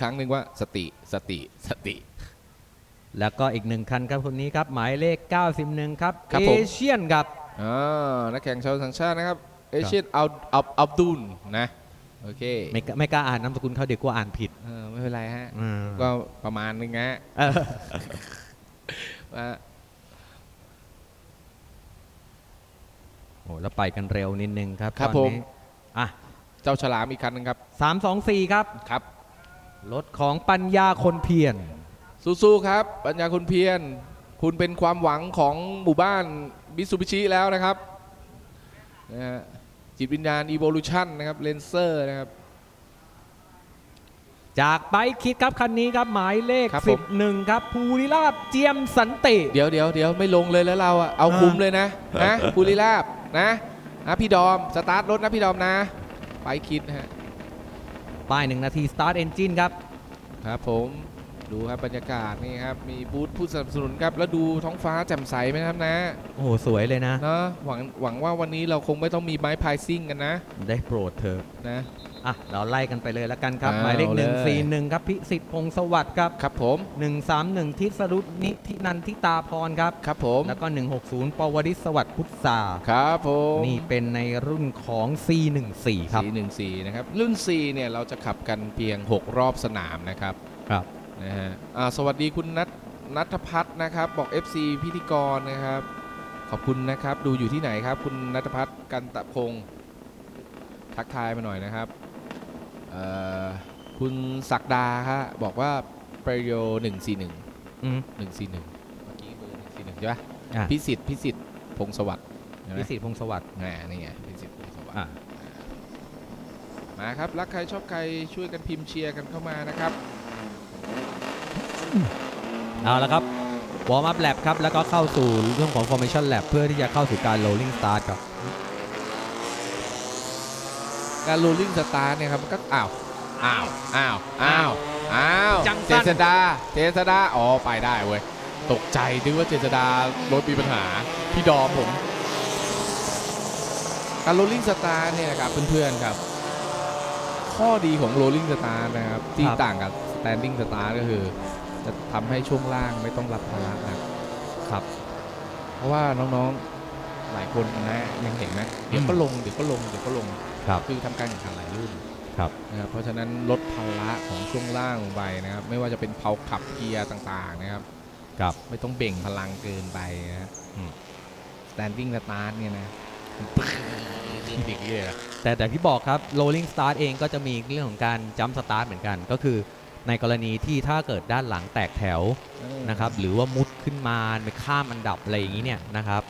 ครั้งหนึ่งว่าสติสติสติ แล้วก็อีกหนึ่งคันครับคนนี้ครับ หมายเลข 91 ครับครับเอผมเชียนครับ อ่านักแข่งชาวต่างชาตินะครับ เอเชียนอัลอัลอับดุลนะ โอเคไม่กล้าไม่กล้าอ่านนามสกุลเขาเดี๋ยวกลัวอ่านผิดเออไม่เป็นไรฮะ อืมก็ประมาณนึงนะฮะเออว่าโอ้แล้วไปกันเร็วนิดนึงครับครับตผอนมนี้อะเจ้าฉลามอีกคันหนึงครับสามสองสี่ครับ ครับ รถของปัญญาคนเพียรสู้ๆครับ ปัญญาคุณเพียรคุณเป็นความหวังของหมู่บ้านมิซูบิชิแล้วนะครับนะฮะจิตวิญญาณ Evolution นะครับเลนเซอร์นะครับ จากไบค์คิดครับคันนี้ครับหมายเลข ครับผม 11 ครับภูริราบเจียมสันติ เดี๋ยวเดี๋ยวเดี๋ยวไม่ลงเลยแล้วเราอะเอาอ่าคุมเลยนะนะภูริลาบนะนะพี่ดอม สตาร์ทรถนะพี่ดอมนะ ไปคิดนะฮะ ป้ายหนึ่งนาที Start Engine ครับ ครับผมดูครับบรรยากาศนี่ครับ มีบูธผู้สนับสนุนครับ แล้วดูท้องฟ้าแจ่มใสไหมครับนะ โอ้โห สวยเลยนะ เนาะหวังหวังว่าวันนี้เราคงไม่ต้องมีไม้พายซิ่งกันนะ ได้โปรดเธอะนะ อะเราไล่กันไปเลยแล้วกันครับเอาหมายเลขเลย141ครับพิสิทธิ์พงศ์สวัสดิ์ครับครับผม131ทิศรุตนิธินันทิตาพรครับครับผมแล้วก็160ปวริศสวัสดิ์พุทธาครับผมนี่เป็นในรุ่นของ C14 ครับสีหนึ่งสีนะครับรุ่น C เนี่ยเราจะขับกันเพียง 6 รอบสนามนะครับครับนะฮะอ่าสวัสดีคุณนัทนัทพัฒน์นะครับบอก FC พิธีกรนะครับ ขอบคุณนะครับดูอยู่ที่ไหนครับ คุณนัทพัฒน์กันตะพงศ์ทักทายมาหน่อยนะครับเอ่อ คุณศักดาฮะบอกว่าประโย141อืม141เมื่อกี้เบอร์141ใช่ปะอะพิสิทธิ์พิสิทธิ์พงศ์สวัสดิ์ใช่ไหมพิสิทธิ์พงศ์สวัสดิ์แหมนี่ไงพิสิทธิ์พงศ์สวัสดิ์ อะมาครับรักใครชอบใครช่วยกันพิมพ์เชียร์กันเข้ามานะครับ เอาละครับวอร์มอัพแลบครับ แล้วก็เข้าสู่เรื่องของ formation lab เพื่อที่จะเข้าสู่การ rolling start ครับ การ rolling start เนี่ยครับมันก็อ้าวอ้าวอ้าวอ้าวอ้าวจังเจสั้นษดาเจษดาอ๋อไปได้เว้ยตกใจนึกว่าเจษดารถมีปัญหาพี่ดอมผม การ rolling start เนี่ยนะครับเพื่อนๆครับ ข้อดีของ rolling start นะครับ ที่ครับ ต่างกับ standing start ก็คือ จะทำให้ช่วงล่างไม่ต้องรับภาระหนักครับ เพราะว่าน้องๆหลายคนนะยังเห็นไหมเดี๋ยวก็ลงเดี๋ยวก็ลงเดี๋ยวก็ลง ครับคือทำการแข่งขันหลายรุ่นครับนะครับเพราะฉะนั้นลดภาระของช่วงล่างลงไปนะครับ ไม่ว่าจะเป็นเพาขับเกียร์ต่างๆนะครับครับไม่ต้องเบ่งพลังเกินไปนะอืม standing start เนี่ยนะดิกเลยอะแต่แต่ที่บอกครับ rolling start เองก็จะมีเรื่องของการ jump start เหมือนกัน ก็คือในกรณีที่ถ้าเกิดด้านหลังแตกแถวนะครับ หรือว่ามุดขึ้นมาไปข้ามอันดับอะไรอย่างนี้เนี่ยนะครับ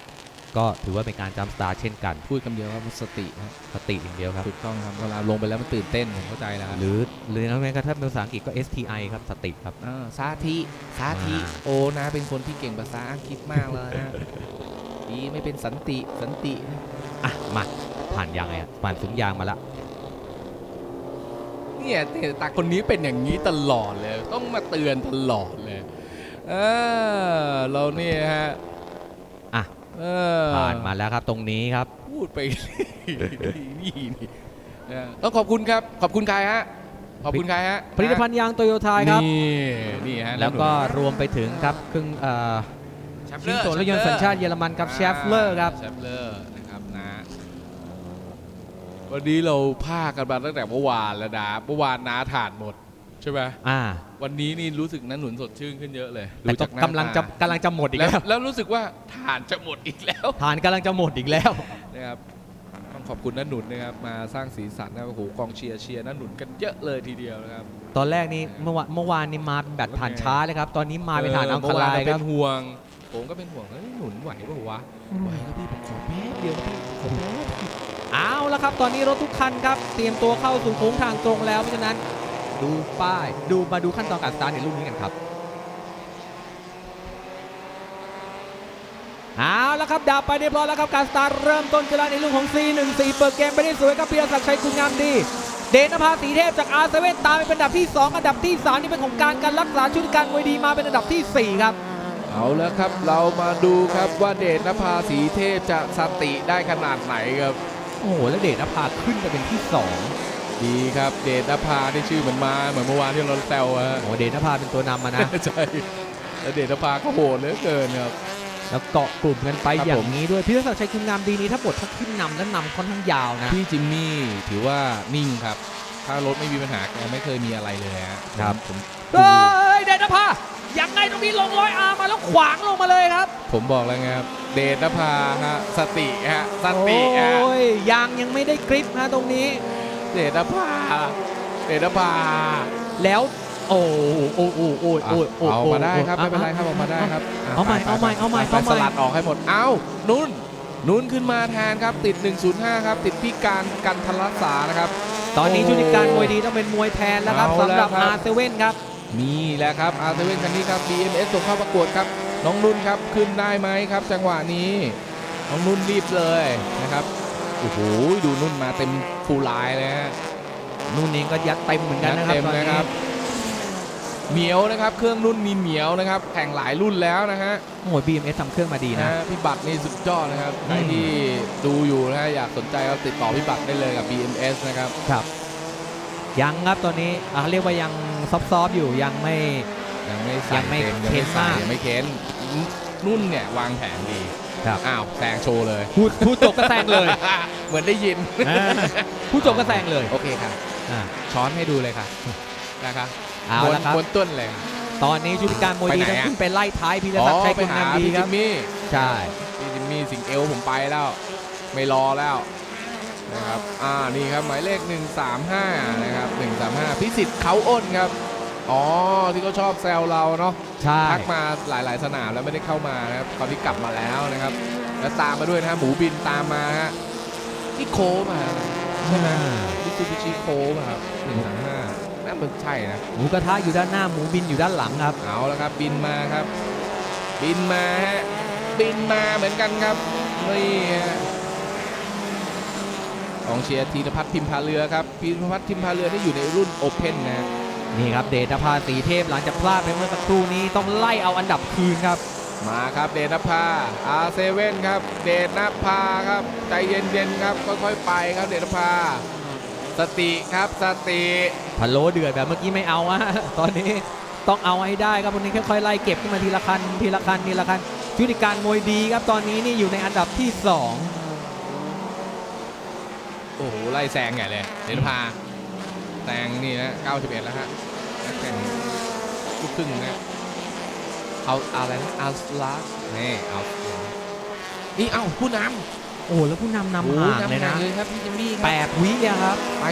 ก็ถือว่าเป็นการ jump start เช่นกัน พูดคำเดียวว่าสตินะสติอย่างเดียวครับถูกต้องครับเวลาลงไปแล้วมันตื่นเต้นผมเข้าใจแล้วครับหรือหรือแม้กระทั่งเป็นภาษาอังกฤษก็ STI ครับสติครับาสาธิสาธิอ่าโอนะเป็นคนที่เก่งภาษาอังกฤษมากเลยนะดีไม่เป็นสันติสันตินะอะมาผ่านยางไงอะผ่านซุ้มยางมาละเนี่ยแต่ตาคนนี้เป็นอย่างนี้ตลอดเลยต้องมาเตือนตลอดเลยเออเราเนี่ยฮะอะ เออผ่านมาแล้วครับตรงนี้ครับ พูดไป นี่นี่เออต้องขอบคุณครับ ขอบคุณใครฮะ ขอบคุณใครฮะผลิตภัณฑ์ยางโตโยต้าครับ นี่นี่ฮะแล้วก็รวมไปถึงครับเครื่องเอ่อแชฟชิ้นส่วนรถยนต์สัญชาติเยอรมันครับอ่าเชฟเลอร์ครับ แชฟเลอร์นะครับนะ วันนี้เราพากันมาตั้งแต่เมื่อวานแล้วนะ เมื่อวานน้าฐานหมด ใช่ไหมอ่าวันนี้นี่รู้สึกน้าหนุนสดชื่นขึ้นเยอะเลยแต่ดูจากหน้ากำลังจะตากำลังจะหมดอีกแล้ว แล้วแล้วรู้สึกว่าฐานจะหมดอีกแล้วทานกำลังจะหมดอีกแล้วนะครับต้องขอบคุณน้าหนุนนะครับมาสร้างสีสันนะโอ้โหกองเชียร์เชียร์น้าหนุนกันเยอะเลยทีเดียวนะครับ ตอนแรกนี่เมื่อวานเมื่อวานนี่มาเป็นแบบผ่านช้าเลยครับ ตอนนี้มาเป็นฐานอังคเมื่อวลายเรคเป็รับนห่วง ผมก็เป็นห่วงเฮ้ยหนุนไหวเปล่าวะไหวครับพี่ผมขอแป๊บเดียวพี่ขอแป๊บเอาละครับ ตอนนี้รถทุกคันครับ เตรียมตัวเข้าสู่โค้งทางตรงแล้วเพราะฉะนั้น ดูป้าย ดูมาดูขั้นตอนการสตาร์ทในรุ่นนี้กันครับเอาละครับดับไปเรียบร้อยแล้วครับการสตาร์ทเริ่มต้นกันแล้วในรุ่นของ C14 เปิดเกมไปได้สวยครับเพียรศักดิ์ชัยคุณงามดี เดชนภาสีเทพจากอาเซเว่นตามไปเป็นอันดับที่ 2 อันดับที่ 3 นี่เป็นของการการรักษาชุดการมวยดีมาเป็นอันดับทีสี่4 ครับเอาแล้วครับเรามาดูครับว่าเดชนภาสีเทพจะสติได้ขนาดไหนครับ โอ้โห แล้วเดชนภาขึ้นไปเป็นที่ 2 ดีครับเดชนภาที่ชื่อเหมือนมาเหมือนเมื่อวานที่เราแซวอะฮะโอ้เดชนภาเป็นตัวนำมานะ ใช่แล้วเดชนภาก็โหดเหลือเกินครับแล้วเกาะกลุ่มกันไปครับอย่าผมงนี้ด้วยพี่ศักดิ์ชัยคุณงามดีนี้ถ้าบทถ้าขึ้นนำแล้วนำค่อนข้างยาวนะพี่จิมมี่ถือว่านิ่งครับ ถ้ารถไม่มีปัญหาแกไม่เคยมีอะไรเลยฮะครับผมเฮ้ยเดชนภายังไงตรงนี้ลงร้อยอาร์มาแล้วขวางลงมาเลยครับ ผมบอกแล้วไงครับเดชนภาฮะสติฮะสติฮะโอ้ยยางยังไม่ได้กริปนะตรงนี้ เดชนภาเดชนภาแล้วโอ้โอ้โอ้โอ้โอ้โอ้เอามาได้ครับไม่เป็นไรครับเอามาได้ครับะเอาใหม่ไปเอาใหม่ไปเอาใหม่ไปเอาใหม่สลัดออกให้หมดเอ้านุ่นนุ่นขึ้นมาแทนครับติด 105 ครับ ติดพี่การกันทรักษานะครับ ตอนนี้โอ้ชุดิการมวยดีต้องเป็นมวยแทนแล้วครับเอาสำหรับแล้วครับอาเซเว่นครับ มีแล้วครับอาร์เซเว่นคันนี้ครับ BMS ส่งเข้าประกวดครับ น้องนุ่นครับขึ้นได้ไหมครับ จังหวะนี้ น้องนุ่นรีบเลยนะครับ โอ้โหดูนุ่นมาเต็มฟูลไลน์เลยฮะนู่นเองก็ยัดเต็มเหมือนกันนะครับเต็มตอนนะนี้ครับเหมียวนะครับ เครื่องนุ่นมีเหมียวนะครับแข่งหลายรุ่นแล้วนะฮะโอ้โหบีเอ็มเอสทำเครื่องมาดีนะนะพี่บัตรนี่สุดยอดนะครับอืมใครที่ดูอยู่นะฮะอยากสนใจก็ติดต่อพี่บัตรได้เลยกับ BMS นะครับครับ ยังครับตอนนี้อะเรียกว่ายังซอฟๆอยู่ยังไม่ยังไม่ใส่ยังไม่เต็มยังเค้ไม่นใส่มากยังไม่เค้น นุ่นเนี่ยวางแผนดีครับ อ้าวแซงโชว์เลยพูดพูดจบก็แซงเลย เหมือนได้ยินอ่าพูดจบก็แซงเลยโอเคค่ะ อ่า ช้อนให้ดูเลยค่ะนะคะเอาละครับ บนต้นเลยค่ะ ตอนนี้ชุดิการมวยดีไปไหนต้องอะ ขึ้นไปไล่ท้ายพีรอ๋ศักดิ์อชัยไปคุณามหางดีพี่คจิรับ มมี่ใช่ พี่จิมมี่สิงเอลผมไปแล้ว ไม่รอแล้วนะครับอ่านี่ครับหมายเลข 135 นะครับ 135 พิสิทธิ์เขาอ้นครับ อ๋อที่เขาชอบแซวเราเนาะใช่ทักมาหลาย ๆ สนามแล้วไม่ได้เข้ามานะครับตอนนี้กลับมาแล้วนะครับ แล้วตามมาด้วยนะฮะหมูบินตามมาฮะนี่โคมาใช่ไหมมิซูบิชิโคมาครับหนึ่งสามห้าน่ามันใช่นะหมูกระทะอยู่ด้านหน้าหมูบินอยู่ด้านหลังครับเอาแล้วครับ บินมาครับ บินมาฮะบินมาเหมือนกันครับนี่ฮะกองเชียร์ธีรพัฒน์พิมพาเรือครับธีรพัฒน์พิมพาเรือที่อยู่ในรุ่นโอเพ่นนะฮะ นี่ครับเดชนภาสีเทพหลังจากพลาดไปเมื่อสักครู่นี้ต้องไล่เอาอันดับคืนครับ มาครับเดชนภาอาเซเว่นครับ เดชนภาครับ ใจเย็นๆครับค่อยๆไปครับเดชนภาสติครับสติพะโล้เดือดแบบเมื่อกี้ไม่เอาอะตอนนี้ต้องเอาให้ได้ครับวันนี้ค่อยๆไล่เก็บขึ้นมาทีละคันทีละคันทีละคันชุดิการมวยดีครับตอนนี้นี่อยู่ในอันดับที่สองโอ้โหไล่แซงใหญ่เลยเดชนภา แซงนี่นะ91 แล้วฮะนักแข่งลูกครึ่งนะเอาอะไรนะเอาสลาสนี่เอานี่เอ้าผู้นำโอ้แล้วผู้นำโอ้นำห่างเลยนะเลยครับพี่จิมมี่คแปรับดวิอะครับไป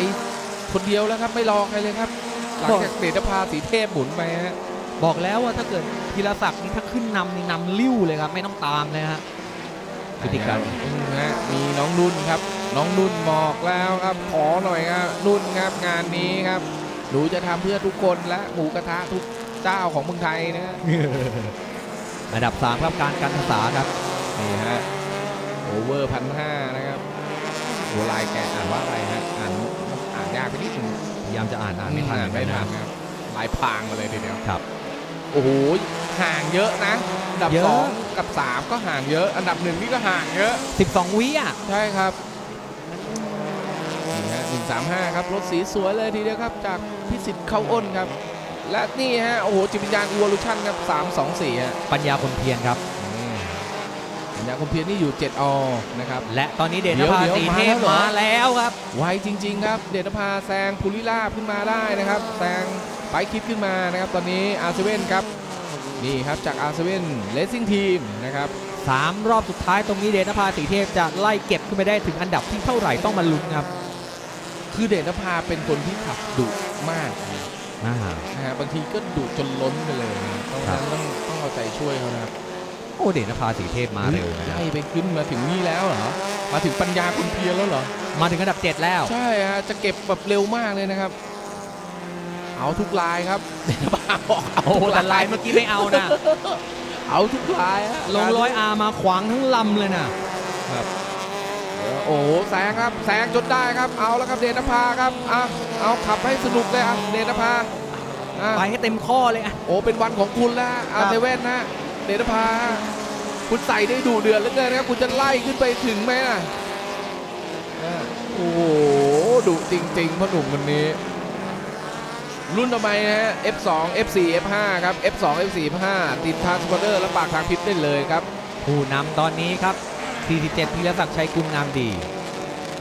คนเดียวแล้วครับไม่รอใครเลยครับหลังจากเดชนภาสีเทพหมุนไปฮะบอกแล้วว่าถ้าเกิดธีรศักดิ์นี่ถ้าขึ้นนำนี่นำลิ้วเลยครับ ไม่ต้องตามเลยฮะพฤติกรรมอืมฮะมีน้องนุ่นครับ น้องนุ่นบอกแล้วครับขอหน่อยครับนุ่นครับงานนี้ครับหนูจะทำเพื่อทุกคนและหมูกระทะทุกเจ้าของเมืองไทยนะอันดับสามครับการกันทศาครับนี่ฮะโอเวอร์พันห้านะครับโหลายแกอ่านว่าอะไรฮะอ่านอ่านยากไปนิดนึงพยายามจะอ่านอ่านไม่ทันอ่านไม่เหทัอนกันครับลายพรางมาเลยทีเดียวครับโอ้โหห่างเยอะนะอันดับเยอะสองกับสามก็ห่างเยอะ อันดับหนึ่งนี่ก็ห่างเยอะนะ12 วิอะใช่ครับ นี่ฮะหนึ่งสามห้าครับรถสีสวยเลยทีเดียวครับ จากพิสิทธิ์เขาอ้นครับ และนี่ฮะโอ้โหจิตวิญญาณอีวอลูชันครับสามสองสี่ฮะปัญญาคนเพียรครับอืมปัญญาคมเพียรนี่อยู่ 7อนะครับ และตอนนี้เดชเดี๋นยวภาเดี๋ยวสีมาเทพแล้วเหรอมาแล้วครับ ไวจริง ๆ ครับ เดชนภาแซงภูริลาบขึ้นมาได้นะครับแซงไปคิดขึ้นมานะครับ ตอนนี้อาร์เซเว่นครับ นี่ครับจากอาร์เซเว่นเลสซิ่งทีมนะครับสามรอบสุดท้ายตรงนี้เดชนภาสีเทพจะไล่เก็บขึ้นไปได้ถึงอันดับที่เท่าไหร่ต้องมาลุ้นครับ คือเดชนภาเป็นคนที่ขับดุมากอ่า นะฮะบางทีก็ดุจนล้นไปเลยนะต้องครับต้องต้องเอาใจช่วยเขานะครับโอ้เดชนภาสีเทพมาเร็วนะไล่ไปขึ้นมาถึงนี่แล้วเหรอมาถึงปัญญาคุณเพียรแล้วเหรอ มาถึงอันดับ 7 แล้ว ใช่ฮะจะเก็บแบบเร็วมากเลยนะครับ เอาทุกลายครับเดชนภาบอกเอาโอ้ทุกแต่ลายเมื่อกี้ไม่เอานะ เอาทุกลายฮะลงร้อยอามาขวางทั้งลำเลยนะเออ โอ้โหแซงครับแซงจนได้ครับ เอาแล้วครับเดชนภาครับอะเอาขับให้สนุกเลยอะเดชนภาอะไปให้เต็มข้อเลยอะ โอ้เป็นวันของคุณแล้วอาเซเว่นนะเดชนภาคุณใส่ได้ดูเดือดเหลือเกินนะครับคุณจะไล่ขึ้นไปถึงไหมอะอะโอ้โหดุจริงๆพ่อหนุ่มคนนี้รุ่นต่อไปนะฮะ F2 F4 F5 ครับ F2 F4 F5 ติดทางสปอร์เตอร์และปากทางพิษได้เลยครับ ผู้นำตอนนี้ครับ 47พีรศักดิ์ชัยกุลงามดี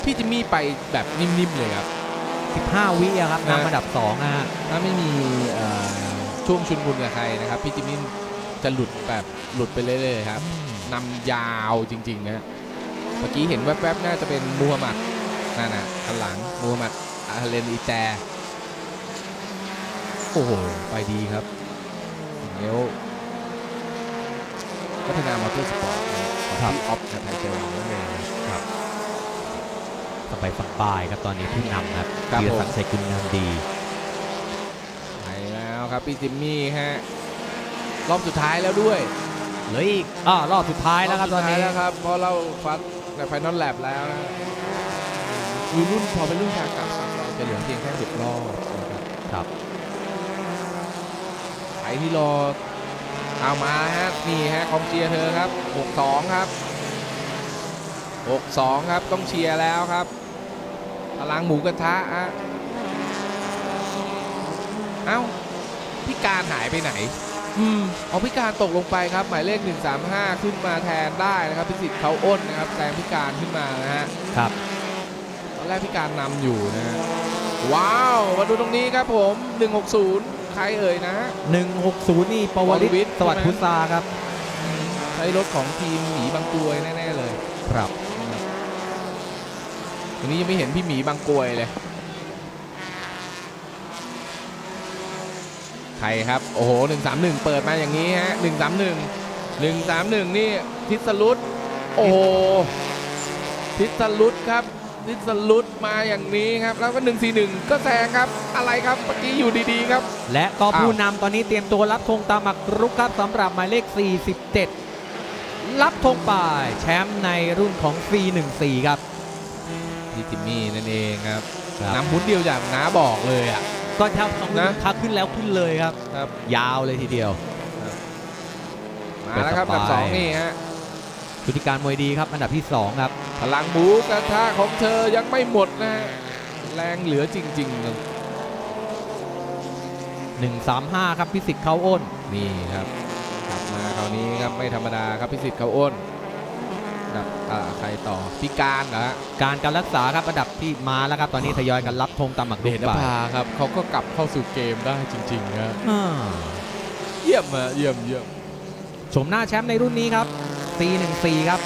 พี่จิมมี่ไปแบบนิ่มๆเลยครับ 15 วิอะครับนะนำอันดับ2นะฮะถ้าไม่มีเอ่อช่วงชุนบุญกับใครนะครับ พี่จิมมี่จะหลุดแบบหลุดไปเรื่อยๆครับนำยาวจริงๆนะเมื่อกี้เห็นแวบๆน่าจะเป็นมูฮัมหมัดนั่นน่ะข้างหลังมูฮัมหมัดอาเลนอีแจโอ้โหไปดีครับเดี๋ยวพัฒนามอเตอร์สปอร์ต ของครับพี่ออฟกับไทยเจอร์นั่นเองครับสบายสบายครับตอนนี้ผู้นำครับครับพีรศักดิ์ชัยกุลงามดีไปแล้วครับพี่จิมมี่ฮะรอบสุดท้ายแล้วด้วยเหลืออีกอ่ารอบสุดท้ายแล้วครับตอนนี้บสุดท้ายแล้วครับเพราะเราฟัดในไฟนอลแลบแล้วนะคือรุ่นพอเป็นรุ่นชากลับครับเราจะเหลือเพียงแค่หกรอบนะครับครับใครที่รอ เอามาฮะนี่ฮะกองเชียร์เธอครับ 6-2 ครับ 6-2 ครับต้องเชียร์แล้วครับพลังหมูกระทะฮะเอ้าพี่การหายไปไหน อืมเอาพิการตกลงไปครับ หมายเลข 135 ขึ้นมาแทนได้นะครับพิสิทธิ์เขาอ้นนะครับแซงพิการขึ้นมานะฮะครับตอนแรกพิการนำอยู่นะฮะว้าว มาดูตรงนี้ครับผม 160 ใครเอ่ยนะฮะ160 นี่ปวริปวริศศสวัสดิ์ใช่ไหมพุทราครับ ใช้รถของทีมหมีบางกรวยแน่ๆเลยครับวันนี้ยังไม่เห็นพี่หมีบางกรวยเลย ใครครับ โอ้โห 131 เปิดมาอย่างนี้ฮะ 131 131 นี่ทิศรุตโอ้โหทิศรุตครับ ทิศรุตมาอย่างนี้ครับ แล้วก็ 141 ก็แซงครับ อะไรครับเมื่อกี้อยู่ดีๆครับ และก็อ้าวผู้นำตอนนี้เตรียมตัวรับธงตามหมักรุกครับสำหรับหมายเลข 47 รับธงไปแชมป์ในรุ่นของ C14 ครับพี่จิมมี่นั่นเองครับครับน้ำพุ้นเดียวอย่างน้าบอกเลยอะก็ถ้าเขานะคัขึ้นแล้วขึ้นเลยครับครับ ยาวเลยทีเดียว มาแล้วครับเป็นอันสดับบายสองนี่ฮะพฤติการมวยดีครับ อันดับที่2ครับ พลังหมูกระทะของเธอยังไม่หมดนะฮะแรงเหลือจริงๆเลย135 ครับพิสิทธิ์เขาอ้นนี่ครับกลับมาคราวนี้ครับไม่ธรรมดาครับพิสิทธิ์เขาอ้นกับอ่าใครต่อพิการเหรอฮะการการรักษาครับอันดับที่มาแล้วครับตอนนี้ทยอยกันรับธงตามหมักรุกเดชนไปภาครับเขาก็กลับเข้าสู่เกมได้จริงๆนะอ่าเยี่ยมอะเยี่ยมเยี่ยมชมหน้าแชมป์ในรุ่นนี้ครับ C14 ครับ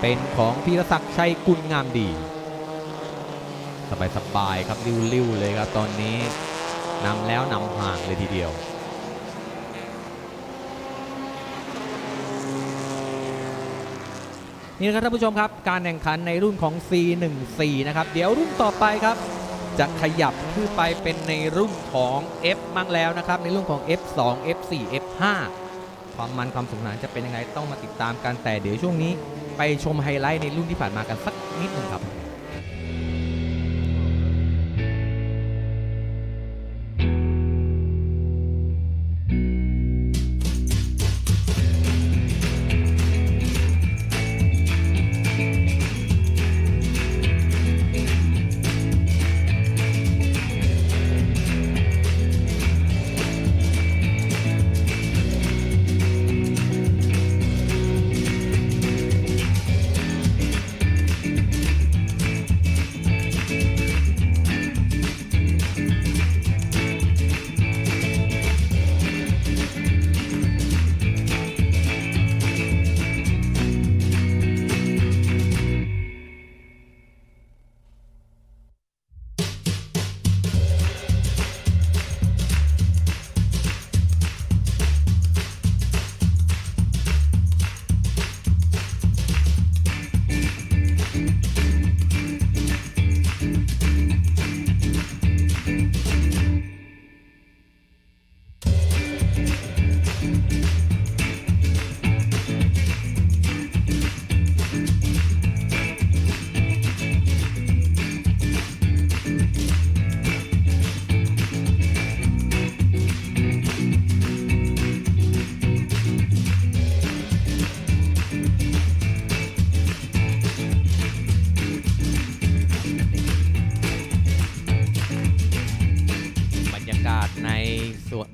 เป็นของพีรศักดิ์ชัยกุลงามดี สบายสบายๆครับริ้วๆเลยครับตอนนี้นำแล้วนำห่างเลยทีเดียวนี่นะครับท่านผู้ชมครับการแข่งขันในรุ่นของ C14 นะครับเดี๋ยวรุ่นต่อไปครับ จะขยับขึ้นไปเป็นในรุ่นของ F มั่งแล้วนะครับ ในรุ่นของ F2 F4 F5 ความมันความสนุกสนานจะเป็นยังไงต้องมาติดตามกันแต่เดี๋ยวช่วงนี้ ชมไฮไลท์ในรุ่นที่ผ่านมากันสักนิดหนึ่งครับ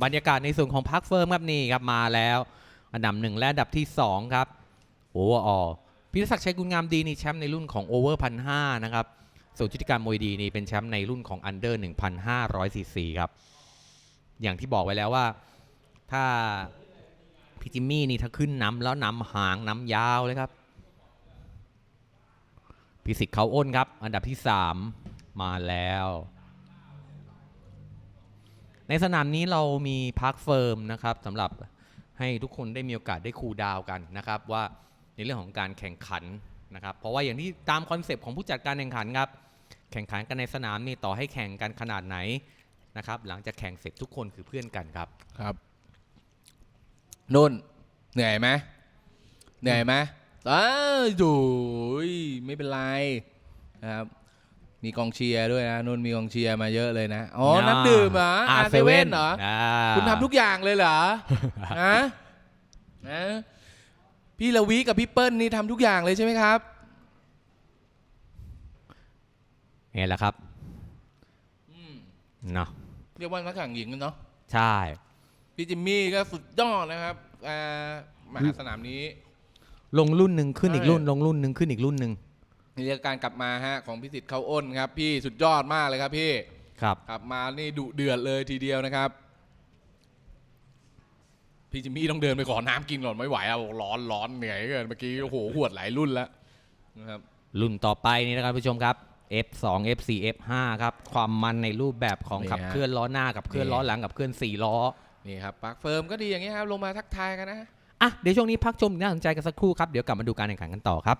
บรรยากาศในส่วนของพักเฟิร์มครับนี่ครับมาแล้ว อันดับหนึ่งและอันดับที่ 2 ครับโอเวอร์ออพิรศักดิ์ชัยกุลงามดีนี่แชมป์ในรุ่นของโอเวอร์พันห้านะครับส่วนชุติการมวยดีนี่เป็นแชมป์ในรุ่นของอันเดอร์1,500ซีซีครับอย่างที่บอกไว้แล้วว่าถ้าพี่จิมมี่นี่ถ้าขึ้นน้ำแล้วน้ำหางน้ำยาวเลยครับพิสิทธิ์เขาอ้นครับ อันดับที่ 3 มาแล้ว ในสนามนี้เรามีพักเฟิร์มนะครับสำหรับให้ทุกคนได้มีโอกาสได้คูลดาวกันนะครับ ว่าในเรื่องของการแข่งขันนะครับ เพราะว่าอย่างที่ตามคอนเซปต์ของผู้จัดการแข่งขันครับ แข่งขันกันในสนามนี่ต่อให้แข่งกันขนาดไหนนะครับ หลังจากแข่งเสร็จทุกคนคือเพื่อนกันครับ ครับนุ่นเหนื่อยไหมเหนื่อยไหมอ้าวดูยไม่เป็นไรนะครับ มีกองเชียร์ด้วยนะนุ่นมีกองเชียร์มาเยอะเลยนะ อ๋อ น้ำดื่มเหรออาเซเว่นเหรอ คุณทำทุกอย่างเลยเหรอฮะนะพี่ละวิกับพี่เปิ้ลนี่ทำทุกอย่างเลยใช่ไหมครับนี่แหละครับเนาะเรียกว่านักแข่งหญิงกันเนาะใช่ พี่จิมมี่ก็สุดยอดนะครับอ่ามหาสนามนี้ ลงรุ่นหนึ่งขึ้นอีกใช่รุ่น ลงรุ่นหนึ่งขึ้นอีกรุ่นหนึ่ง นี่คือการกลับมาฮะของพิสิทธิ์เขาอ้นครับ พี่สุดยอดมากเลยครับพี่ครับ กลับมานี่ดุเดือดเลยทีเดียวนะครับ พี่จิมมี่ต้องเดินไปขอน้ำกินก่อนไม่ไหวอะบอกร้อนร้อนเหนื่อยเกินเมื่อกี้โอ้โหหวดหลายรุ่นแล้วนะครับ รุ่นต่อไปนี่นะครับผู้ชมครับ F2 F4 F5 ครับ ความมันในรูปแบบของนี่ฮะขับเคลื่อนล้อหน้ากับเคลื่อนนี่ ล้อหลังกับเคลื่อน4ล้อนี่ครับปาร์คเฟิร์มก็ดีอย่างเงี้ยครับลงมาทักทายกันนะ อะเดี๋ยวช่วงนี้พักชมน่าสนใจกันสักครู่ครับเดี๋ยวกลับมาดูการแข่งขันกันต่อครับ